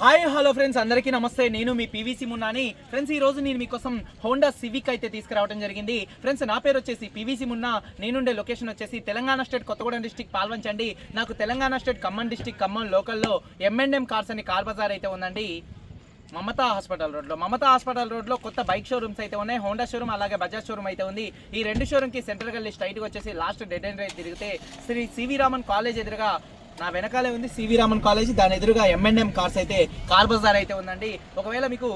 Hi hello friends అందరికీ నమస్తే. నేను మీ పీవీసీ మున్నాని. ఫ్రెండ్స్ ఈ రోజు నేను మీకోసం హోండా సివిక్ అయితే తీసుకురావడం జరిగింది. ఫ్రెండ్స్ నా పేరు వచ్చేసి పీవీసీ మున్నా. నేనుండే లొకేషన్ వచ్చేసి తెలంగాణ స్టేట్ కొత్తగూడెం డిస్టిక్ పాల్వంచండి. నాకు తెలంగాణ స్టేట్ ఖమ్మం డిస్టిక్ ఖమ్మం లోకల్లో ఎంఎన్ఎం కార్స్ అని కార్ బజార్ అయితే ఉందండి. మమతా హాస్పిటల్ రోడ్లో. మమతా హాస్పిటల్ రోడ్లో కొత్త బైక్ షోరూమ్స్ అయితే ఉన్నాయి. హోండా షోరూమ్ అలాగే బజాజ్ షోరూమ్ అయితే ఉంది. ఈ రెండు షోరూమ్కి సెంట్రల్ గల్లీ స్ట్రైట్గా వచ్చేసి లాస్ట్ డెడ్ ఎండ్ రైట్ తిరిగితే శ్రీ సివి రామన్ కాలేజ్ ఎదురుగా నా వెనకాలే ఉంది సివి రామన్ కాలేజ్. దాని ఎదురుగా ఎంఎన్ఎం కార్స్ అయితే కార్ బజార్ అయితే ఉందండి. ఒకవేళ మీకు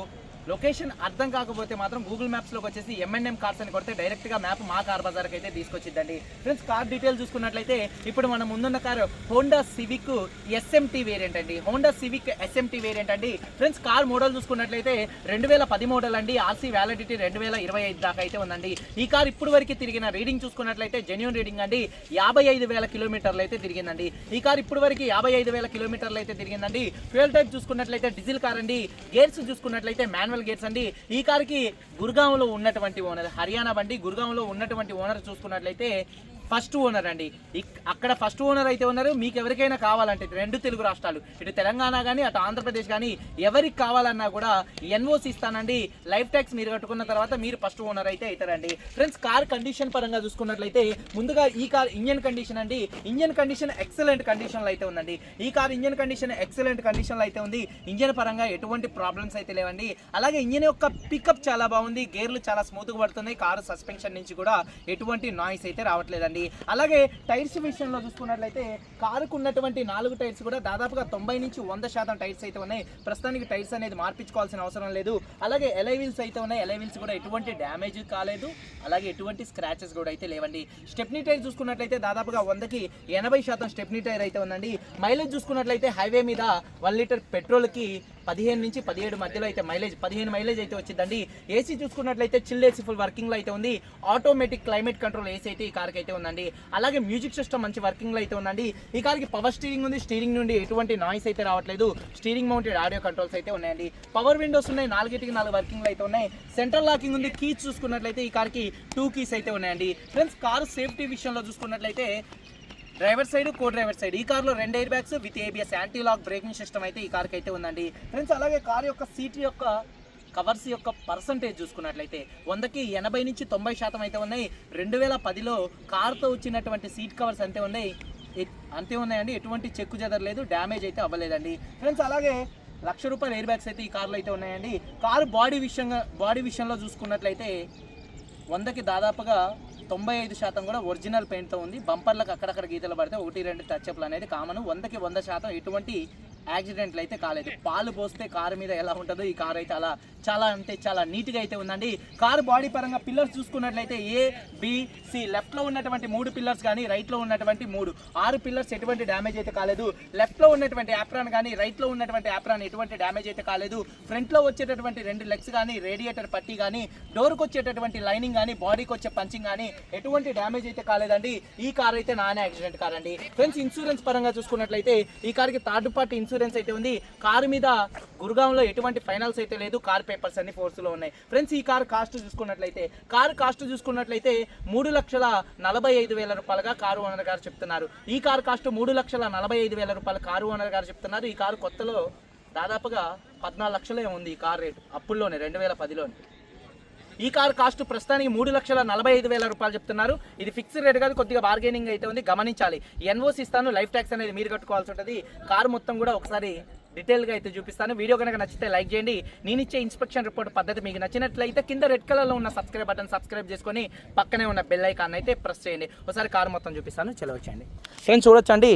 లొకేషన్ అర్థం కాకపోతే మాత్రం గూగుల్ మ్యాప్స్లోకి వచ్చేసి ఎంఎన్ఎం కార్స్ అని కొడితే డైరెక్ట్గా మ్యాప్ మా కార్ బజార్కి అయితే తీసుకొచ్చిద్దండి. ఫ్రెండ్స్ కార్ డీటెయిల్ చూసుకున్నట్లయితే ఇప్పుడు మనం ముందున్న car Honda Civic SMT variant అండి. హోండా సివిక్ ఎస్ఎంటీ వేరియంట్ అండి. ఫ్రెండ్స్ కార్ మోడల్ చూసుకున్నట్లయితే రెండు వేల పది మోడల్ అండి. ఆర్సీ వ్యాలిడిటీ రెండు వేల ఇరవై ఐదు దాకా అయితే ఉందండి. ఈ కార్ ఇప్పుడు వరకు తిరిగిన రీడింగ్ చూసుకున్నట్లయితే జెన్యున్ రీడింగ్ అండి. యాభై ఐదు వేల కిలోమీటర్లు అయితే తిరిగిందండి. ఈ కార్ ఇప్పుడు వరకు యాభై ఐదు వేల కిలోమీటర్లు అయితే తిరిగిందండి. ఫ్యూల్ టైప్ చూసుకున్నట్లయితే డీజిల్ కార్ అండి. గేర్స్ చూసుకున్నట్లయితే మ్యాన్ ఇంటర్నల్ గేట్స్ అండి. ఈ కార్కి గురుగాంలో ఉన్నటువంటి ఓనర్ హర్యానా బండి గురుగాంలో ఉన్నటువంటి ఓనర్ చూసుకున్నట్లయితే ఫస్ట్ ఓనర్ అండి. అక్కడ ఫస్ట్ ఓనర్ అయితే ఉన్నారు. మీకు ఎవరికైనా కావాలంటే రెండు తెలుగు రాష్ట్రాలు ఇటు తెలంగాణ కానీ అటు ఆంధ్రప్రదేశ్ కానీ ఎవరికి కావాలన్నా కూడా ఎన్ఓసి ఇస్తానండి. లైఫ్ ట్యాక్స్ మీరు కట్టుకున్న తర్వాత మీరు ఫస్ట్ ఓనర్ అయితే అవుతారండి. ఫ్రెండ్స్ కార్ కండిషన్ పరంగా చూసుకున్నట్లయితే ముందుగా ఈ కార్ ఇంజన్ కండిషన్ అండి. ఇంజన్ కండిషన్ ఎక్సలెంట్ కండిషన్లో అయితే ఉందండి. ఈ కార్ ఇంజన్ కండిషన్ ఎక్సలెంట్ కండిషన్లో అయితే ఉంది. ఇంజన్ పరంగా ఎటువంటి ప్రాబ్లమ్స్ అయితే లేవండి. అలాగే ఇంజన్ యొక్క పికప్ చాలా బాగుంది. గేర్లు చాలా స్మూత్గా పడుతున్నాయి. కారు సస్పెన్షన్ నుంచి కూడా ఎటువంటి నాయిస్ అయితే రావట్లేదండి. అలాగే టైర్స్ విషయంలో చూసుకున్నట్లయితే కారుకు ఉన్నటువంటి నాలుగు టైర్స్ కూడా దాదాపుగా తొంభై నుంచి వంద శాతం టైర్స్ అయితే ఉన్నాయి. ప్రస్తుతానికి టైర్స్ అనేది మార్పించుకోవాల్సిన అవసరం లేదు. అలాగే ఎలైవిల్స్ అయితే ఉన్నాయి. ఎలైవిల్స్ కూడా ఎటువంటి డ్యామేజ్ కాలేదు. అలాగే ఎటువంటి స్క్రాచెస్ కూడా అయితే లేవండి. స్టెప్నీ టైర్ చూసుకున్నట్లయితే దాదాపుగా వందకి ఎనభై శాతం స్టెప్నీ టైర్ అయితే ఉందండి. మైలేజ్ చూసుకున్నట్లయితే హైవే మీద వన్ లీటర్ పెట్రోల్కి పదిహేను నుంచి పదిహేడు మధ్యలో అయితే మైలేజ్ పదిహేను మైలేజ్ అయితే వచ్చిందండి. ఏసీ చూసుకున్నట్లయితే చిల్ ఏసీ ఫుల్ వర్కింగ్లో అయితే ఉంది. ఆటోమేటిక్ క్లైమేట్ కంట్రోల్ ఏసీ అయితే ఈ కార్కి అయితే ఉందండి. అలాగే మ్యూజిక్ సిస్టమ్ మంచి వర్కింగ్లో అయితే ఉందండి. ఈ కార్కి పవర్ స్టీరింగ్ ఉంది. స్టీరింగ్ నుండి ఎటువంటి నాయిస్ అయితే రావట్లేదు. స్టీరింగ్ మౌంటెడ్ ఆడియో కంట్రోల్స్ అయితే ఉన్నాయండి. పవర్ విండోస్ ఉన్నాయి. నాలుగిటికి నాలుగు వర్కింగ్లు అయితే ఉన్నాయి. సెంట్రల్ లాకింగ్ ఉంది. కీస్ చూసుకున్నట్లయితే ఈ కార్కి టూ కీస్ అయితే ఉన్నాయండి. ఫ్రెండ్స్ కారు సేఫ్టీ విషయంలో చూసుకున్నట్లయితే driver side co driver side. ఈ కార్లో రెండు air bags with ABS anti lock braking system అయితే ఈ కార్కి అయితే ఉందండి. ఫ్రెండ్స్ అలాగే కార్ యొక్క సీట్ యొక్క కవర్స్ యొక్క పర్సంటేజ్ చూసుకున్నట్లయితే వందకి ఎనభై నుంచి తొంభై శాతం అయితే ఉన్నాయి. రెండు వేల పదిలో కార్తో వచ్చినటువంటి సీట్ కవర్స్ అంతే ఉన్నాయి. ఎ- అంతే ఉన్నాయండి. ఎటువంటి చెక్కు చెదరలేదు డ్యామేజ్ అయితే అవ్వలేదండి. ఫ్రెండ్స్ అలాగే లక్ష రూపాయల ఎయిర్ బ్యాగ్స్ అయితే ఈ కార్లో అయితే ఉన్నాయండి. కారు బాడీ విషయంగా బాడీ విషయంలో చూసుకున్నట్లయితే వందకి దాదాపుగా తొంభై ఐదు శాతం కూడా ఒరిజినల్ పెయింట్తో ఉంది. బంపర్లకు అక్కడక్కడ గీతలు పడితే ఒకటి రెండు టచ్అప్లు అనేది కామన్. వందకి వంద శాతం ఎటువంటి యాక్సిడెంట్లు అయితే కాలేదు. పాలు పోస్తే కారు మీద ఎలా ఉంటుందో ఈ కారు అయితే అలా చాలా అంటే చాలా నీట్గా అయితే ఉందండి. కారు బాడీ పరంగా పిల్లర్స్ చూసుకున్నట్లయితే ఏ బిసి లెఫ్ట్లో ఉన్నటువంటి మూడు పిల్లర్స్ కానీ రైట్లో ఉన్నటువంటి మూడు. ఆరు పిల్లర్స్ ఎటువంటి డ్యామేజ్ అయితే కాలేదు. లెఫ్ట్లో ఉన్నటువంటి యాప్రాన్ కానీ రైట్లో ఉన్నటువంటి యాప్రాన్ ఎటువంటి డ్యామేజ్ అయితే కాలేదు. ఫ్రంట్లో వచ్చేటటువంటి రెండు లెగ్స్ కానీ రేడియేటర్ పట్టి కానీ డోర్కి వచ్చేటటువంటి లైనింగ్ కానీ బాడీకి వచ్చే పంచింగ్ కానీ ఎటువంటి డ్యామేజ్ అయితే కాలేదండి. ఈ కార్ అయితే నాన్ యాక్సిడెంట్ కార్ అండి. ఫ్రెండ్స్ ఇన్సూరెన్స్ పరంగా చూసుకున్నట్లయితే ఈ కార్కి థర్డ్ పార్టీ ఇన్సూరెన్స్ అయితే ఉంది. కారు మీద గురుగాంలో ఎటువంటి ఫైనల్స్ అయితే లేదు. కార్ పేపర్స్ అన్ని ఫోర్స్లో ఉన్నాయి. ఫ్రెండ్స్ ఈ కార్ కాస్ట్ చూసుకున్నట్లయితే కారు కాస్ట్ చూసుకున్నట్లయితే మూడు లక్షల నలభై ఐదు వేల రూపాయలుగా కారు ఓనర్ గారు చెప్తున్నారు. ఈ కార్ కాస్ట్ మూడు లక్షల నలభై ఐదు వేల రూపాయల కారు ఓనర్ గారు చెప్తున్నారు. ఈ కారు కొత్తలో దాదాపుగా పద్నాలుగు లక్షలే ఉంది ఈ కార్ రేటు అప్పుల్లోనే రెండు వేల పదిలోనే. ఈ కార్ కాస్ట్ ప్రస్తుతానికి మూడు లక్షల నలభై ఐదు వేల రూపాయలు చెప్తున్నారు. ఇది ఫిక్స్డ్ రేట్ కాదు కొద్దిగా బార్గెనింగ్ అయితే ఉంది. గమనించాలి. ఎన్ఓసి ఇస్తాను. లైఫ్ ట్యాక్స్ అనేది మీరు కట్టుకోవాల్సి ఉంటుంది. కార్ మొత్తం కూడా ఒకసారి డీటెయిల్గా అయితే చూపిస్తాను. వీడియో కనుక నచ్చితే లైక్ చేయండి. నేను ఇచ్చే ఇన్స్పెక్షన్ రిపోర్ట్ పద్ధతి మీకు నచ్చినట్లయితే కింద రెడ్ కలర్లో ఉన్న సబ్స్క్రైబ్ బటన్ సబ్స్క్రైబ్ చేసుకొని పక్కనే ఉన్న బెల్ ఐకాన్ అయితే ప్రెస్ చేయండి. ఒకసారి కార్ మొత్తం చూపిస్తాను. చెలవచ్చండి ఫ్రెండ్స్ చూడొచ్చండి.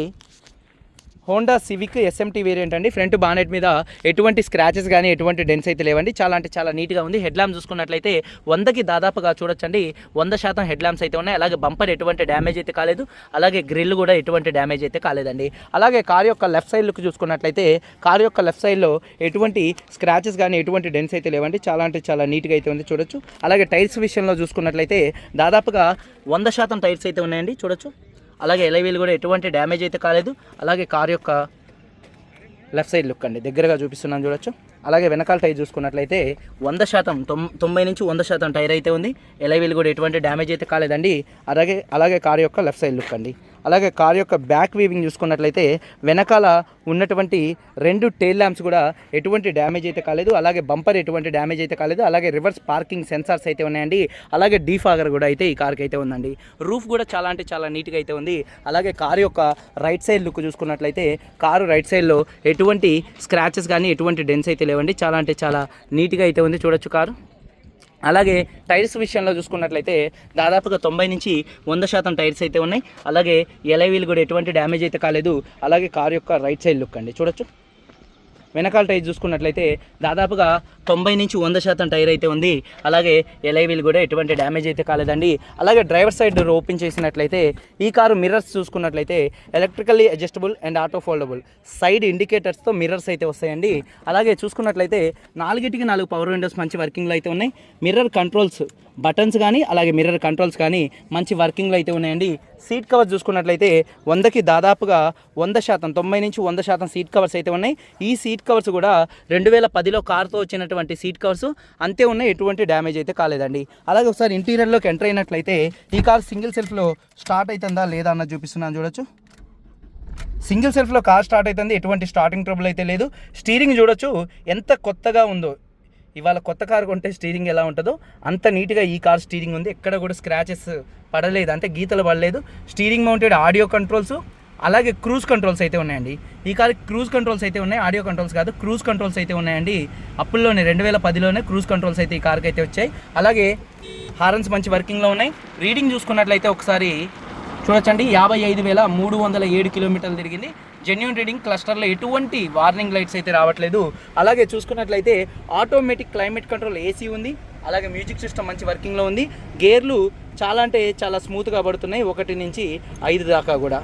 హోండా సివిక్ ఎస్ఎంటీ వేరియంట్ అండి. ఫ్రంట్ బానెట్ మీద ఎటువంటి స్క్రాచెస్ కానీ ఎటువంటి డెన్స్ అయితే లేవండి. చాలా అంటే చాలా నీట్గా ఉంది. హెడ్ ల్యాంప్ చూసుకున్నట్లయితే వందకి దాదాపుగా చూడొచ్చండి. వంద శాతం హెడ్ ల్యాంప్స్ అయితే ఉన్నాయి. అలాగే బంపర్ ఎటువంటి డ్యామేజ్ అయితే కాలేదు. అలాగే గ్రిల్ కూడా ఎటువంటి డ్యామేజ్ అయితే కాలేదండి. అలాగే కార్ యొక్క లెఫ్ట్ సైడ్ లుక్ చూసుకున్నట్లయితే కార్ యొక్క లెఫ్ట్ సైడ్లో ఎటువంటి స్క్రాచెస్ కానీ ఎటువంటి డెన్స్ అయితే లేవండి. చాలా అంటే చాలా నీట్గా అయితే ఉంది. చూడొచ్చు. అలాగే టైర్స్ విషయంలో చూసుకున్నట్లయితే దాదాపుగా వంద శాతం టైర్స్ అయితే ఉన్నాయండి. చూడొచ్చు. అలాగే ఎలవీలు కూడా ఎటువంటి డ్యామేజ్ అయితే కాలేదు. అలాగే కార్ యొక్క లెఫ్ట్ సైడ్ లుక్ అండి దగ్గరగా చూపిస్తున్నాను చూడొచ్చు. అలాగే వెనకాల టైర్ చూసుకున్నట్లయితే వంద శాతం తొం తొంభై నుంచి వంద శాతం టైర్ అయితే ఉంది. ఎలవీలు కూడా ఎటువంటి డ్యామేజ్ అయితే కాలేదండి. అలాగే అలాగే కార్ యొక్క లెఫ్ట్ సైడ్ లుక్ అండి. అలాగే కార్ యొక్క బ్యాక్ వీవింగ్ చూసుకున్నట్లయితే వెనకాల ఉన్నటువంటి రెండు టైల్ ల్యాంప్స్ కూడా ఎటువంటి డ్యామేజ్ అయితే కాలేదు. అలాగే బంపర్ ఎటువంటి డ్యామేజ్ అయితే కాలేదు. అలాగే రివర్స్ పార్కింగ్ సెన్సార్స్ అయితే ఉన్నాయండి. అలాగే డీఫాగర్ కూడా అయితే ఈ కార్కి అయితే ఉందండి. రూఫ్ కూడా చాలా అంటే చాలా నీట్గా అయితే ఉంది. అలాగే కారు యొక్క రైట్ సైడ్ లుక్ చూసుకున్నట్లయితే కారు రైట్ సైడ్లో ఎటువంటి స్క్రాచెస్ కానీ ఎటువంటి డెన్స్ అయితే లేవండి. చాలా అంటే చాలా నీట్గా అయితే ఉంది. చూడొచ్చు కారు. అలాగే టైర్స్ విషయంలో చూసుకున్నట్లయితే దాదాపుగా తొంభై నుంచి వంద శాతం టైర్స్ అయితే ఉన్నాయి. అలాగే ఎలవీలు కూడా ఎటువంటి డ్యామేజ్ అయితే కాలేదు. అలాగే కార్ యొక్క రైట్ సైడ్ లుక్ అండి. చూడొచ్చు. వెనకాల టైర్ చూసుకున్నట్లయితే దాదాపుగా తొంభై నుంచి వంద శాతం టైర్ అయితే ఉంది. అలాగే ఎలైవీలు కూడా ఎటువంటి డ్యామేజ్ అయితే కాలేదండి. అలాగే డ్రైవర్ సైడ్ ఓపెన్ చేసినట్లయితే ఈ కారు మిర్రర్స్ చూసుకున్నట్లయితే electrically adjustable and auto foldable side ఇండికేటర్స్తో mirrors అయితే వస్తాయండి. అలాగే చూసుకున్నట్లయితే నాలుగిటికి నాలుగు పవర్ విండోస్ మంచి వర్కింగ్లో అయితే ఉన్నాయి. మిర్రర్ కంట్రోల్స్ బటన్స్ కానీ అలాగే మిర్రర్ కంట్రోల్స్ కానీ మంచి వర్కింగ్లో అయితే ఉన్నాయండి. సీట్ కవర్స్ చూసుకున్నట్లయితే వందకి దాదాపుగా వంద శాతం తొంభై నుంచి వంద శాతం సీట్ కవర్స్ అయితే ఉన్నాయి. ఈ సీట్ కవర్స్ కూడా రెండు వేల పదిలో కార్తో వచ్చినటువంటి సీట్ కవర్స్. అంతే ఉన్నాయి ఎటువంటి డ్యామేజ్ అయితే కాలేదండి. అలాగే ఒకసారి ఇంటీరియర్లోకి ఎంటర్ అయినట్లయితే ఈ కార్ సింగిల్ సెల్ఫ్లో స్టార్ట్ అవుతుందా లేదా అన్నది చూపిస్తున్నాను చూడొచ్చు. సింగిల్ సెల్ఫ్లో కార్ స్టార్ట్ అవుతుంది ఎటువంటి స్టార్టింగ్ ట్రబుల్ అయితే లేదు. స్టీరింగ్ చూడొచ్చు ఎంత కొత్తగా ఉందో. ఇవాళ కొత్త కార్ కొంటే స్టీరింగ్ ఎలా ఉంటుందో అంత నీట్గా ఈ కార్ స్టీరింగ్ ఉంది. ఎక్కడ కూడా స్క్రాచెస్ పడలేదు. అంటే గీతలు పడలేదు. స్టీరింగ్ మౌంటెడ్ ఆడియో కంట్రోల్స్ అలాగే క్రూజ్ కంట్రోల్స్ అయితే ఉన్నాయండి. ఈ కార్ క్రూజ్ కంట్రోల్స్ అయితే ఉన్నాయి. ఆడియో కంట్రోల్స్ కాదు క్రూజ్ కంట్రోల్స్ అయితే ఉన్నాయండి. అప్పుల్లోనే రెండు వేల పదిలోనే క్రూజ్ కంట్రోల్స్ అయితే ఈ కార్కి అయితే వచ్చాయి. అలాగే హారన్స్ మంచి వర్కింగ్లో ఉన్నాయి. రీడింగ్ చూసుకున్నట్లయితే ఒకసారి చూడొచ్చండి. యాభై ఐదు వేల మూడు వందల ఏడు కిలోమీటర్లు తిరిగింది. జెన్యున్ రీడింగ్ క్లస్టర్లో ఎటువంటి వార్నింగ్ లైట్స్ అయితే రావట్లేదు. అలాగే చూసుకున్నట్లయితే ఆటోమేటిక్ క్లైమేట్ కంట్రోల్ ఏసీ ఉంది. అలాగే మ్యూజిక్ సిస్టమ్ మంచి వర్కింగ్లో ఉంది. గేర్లు చాలా అంటే చాలా స్మూత్గా పడుతున్నాయి. ఒకటి నుంచి ఐదు దాకా కూడా.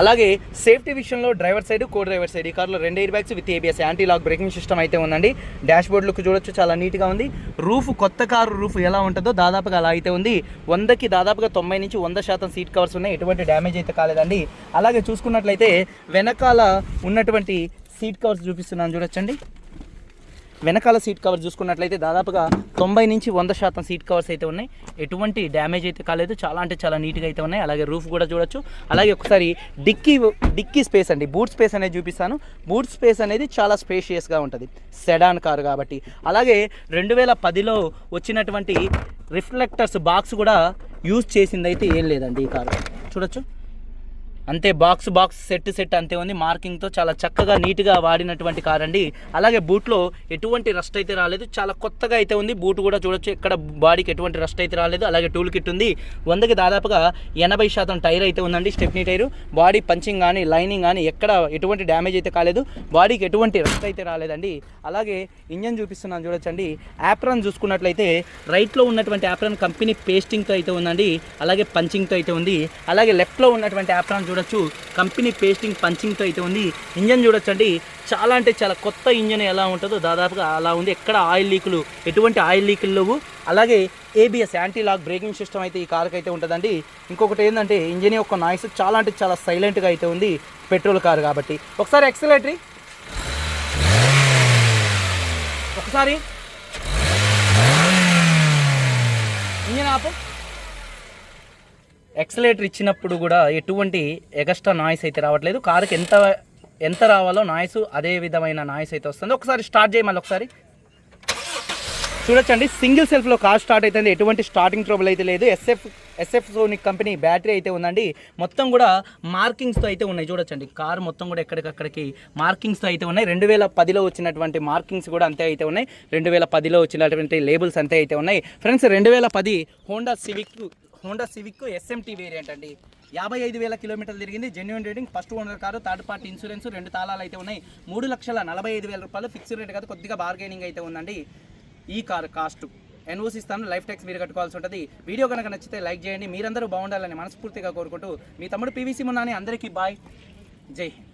అలాగే సేఫ్టీ విషయంలో driver side co driver side. ఈ కార్లో రెండు air bags with ABS anti lock braking system అయితే ఉందండి. డాష్ బోర్డ్ లుక్ చూడొచ్చు చాలా నీట్గా ఉంది. రూఫ్ కొత్త కారు రూఫ్ ఎలా ఉంటుందో దాదాపుగా అలా అయితే ఉంది. వందకి దాదాపుగా తొంభై నుంచి వంద శాతం సీట్ కవర్స్ ఉన్నాయి. ఎటువంటి డ్యామేజ్ అయితే కాలేదండి. అలాగే చూసుకున్నట్లయితే వెనకాల ఉన్నటువంటి సీట్ కవర్స్ చూపిస్తున్నాను చూడొచ్చండి. వెనకాల సీట్ కవర్ చూసుకున్నట్లయితే దాదాపుగా తొంభై నుంచి వంద శాతం సీట్ కవర్స్ అయితే ఉన్నాయి. ఎటువంటి డ్యామేజ్ అయితే కాలేదు. చాలా అంటే చాలా నీట్గా అయితే ఉన్నాయి. అలాగే రూఫ్ కూడా చూడొచ్చు. అలాగే ఒకసారి డిక్కీ డిక్కీ స్పేస్ అండి. బూట్ స్పేస్ అనేది చూపిస్తాను. బూట్ స్పేస్ అనేది చాలా స్పేషియస్గా ఉంటుంది. సెడాన్ కారు కాబట్టి. అలాగే రెండు వేల పదిలో వచ్చినటువంటి రిఫ్లెక్టర్స్ బాక్స్ కూడా యూజ్ చేసింది అయితే ఏం లేదండి ఈ కారు. చూడొచ్చు. అంతే బాక్స్ బాక్స్ సెట్ సెట్ అంతే ఉంది. మార్కింగ్తో చాలా చక్కగా నీట్గా వాడినటువంటి కార్ అండి. అలాగే బూట్లో ఎటువంటి రస్ట్ అయితే రాలేదు. చాలా కొత్తగా అయితే ఉంది. బూట్ కూడా చూడొచ్చు. ఎక్కడ బాడీకి ఎటువంటి రస్ట్ అయితే రాలేదు. అలాగే టూల్ కిట్ ఉంది. వందకి దాదాపుగా ఎనభై శాతం టైర్ అయితే ఉందండి. స్టెప్నీ టైరు బాడీ పంచింగ్ కానీ లైనింగ్ కానీ ఎక్కడ ఎటువంటి డ్యామేజ్ అయితే కాలేదు. బాడీకి ఎటువంటి రస్ట్ అయితే రాలేదండి. అలాగే ఇంజన్ చూపిస్తున్నాను చూడొచ్చండి. యాప్రాన్ చూసుకున్నట్లయితే రైట్లో ఉన్నటువంటి యాప్రాన్ కంపెనీ పేస్టింగ్తో అయితే ఉందండి. అలాగే పంచింగ్తో అయితే ఉంది. అలాగే లెఫ్ట్లో ఉన్నటువంటి యాప్రాన్ చూడొచ్చు. కంపెనీ పేస్టింగ్ పంచింగ్తో అయితే ఉంది. ఇంజన్ చూడొచ్చండి. చాలా అంటే చాలా కొత్త ఇంజన్ ఎలా ఉంటుందో దాదాపుగా అలా ఉంది. ఎక్కడ ఆయిల్ లీకులు ఎటువంటి ఆయిల్ లీకులు లేవు. అలాగే ABS anti lock braking system అయితే ఈ కార్కి అయితే ఉంటుందండి. ఇంకొకటి ఏంటంటే ఇంజన్ యొక్క నాయిస్ చాలా అంటే చాలా సైలెంట్గా అయితే ఉంది పెట్రోల్ కారు కాబట్టి. ఒకసారి ఎక్సలేటరీ ఒకసారి. ఇంజన్ ఆపు. ఎక్సలేటర్ ఇచ్చినప్పుడు కూడా ఎటువంటి ఎగస్ట్రా నాయిస్ అయితే రావట్లేదు. కారుకి ఎంత ఎంత రావాలో నాయిస్ అదే విధమైన నాయిస్ అయితే వస్తుంది. ఒకసారి స్టార్ట్ చేయి మళ్ళీ ఒకసారి. చూడొచ్చండి సింగిల్ సెల్ఫ్లో కార్ స్టార్ట్ అవుతుంది ఎటువంటి స్టార్టింగ్ ట్రబుల్ అయితే లేదు. SF SF sonic company battery అయితే ఉందండి. మొత్తం కూడా మార్కింగ్స్తో అయితే ఉన్నాయి. చూడొచ్చండి కార్ మొత్తం కూడా ఎక్కడికక్కడికి మార్కింగ్స్తో అయితే ఉన్నాయి. రెండు వేల పదిలో వచ్చినటువంటి మార్కింగ్స్ కూడా అంతే అయితే ఉన్నాయి. రెండు వేల పదిలో వచ్చినటువంటి లేబుల్స్ అంతే అయితే ఉన్నాయి. ఫ్రెండ్స్ రెండు వేల పది Honda Civic Honda Civic SMT variant అండి. యాభై ఐదు వేల కిలోమీటర్లు తిరిగింది. Genuine rating first owner car third party insurance రెండు తాళాలు అయితే ఉన్నాయి. మూడు లక్షల నలభై ఐదు వేల రూపాయలు ఫిక్స్డ్ రేట్ కాదు కొద్దిగా బార్గెనింగ్ అయితే ఉందండి. ఈ కారు కాస్ట్ ఎన్ఓసి ఇస్తాను లైఫ్ ట్యాక్స్ మీరు కట్టుకోవాల్సి ఉంటుంది. వీడియో కనుక నచ్చితే లైక్ చేయండి. మీరందరూ బాగుండాలని మనస్ఫూర్తిగా కోరుకుంటూ మీ తమ్ముడు పీవీసీ మున్నాని అందరికీ బాయ్ జై హింద్.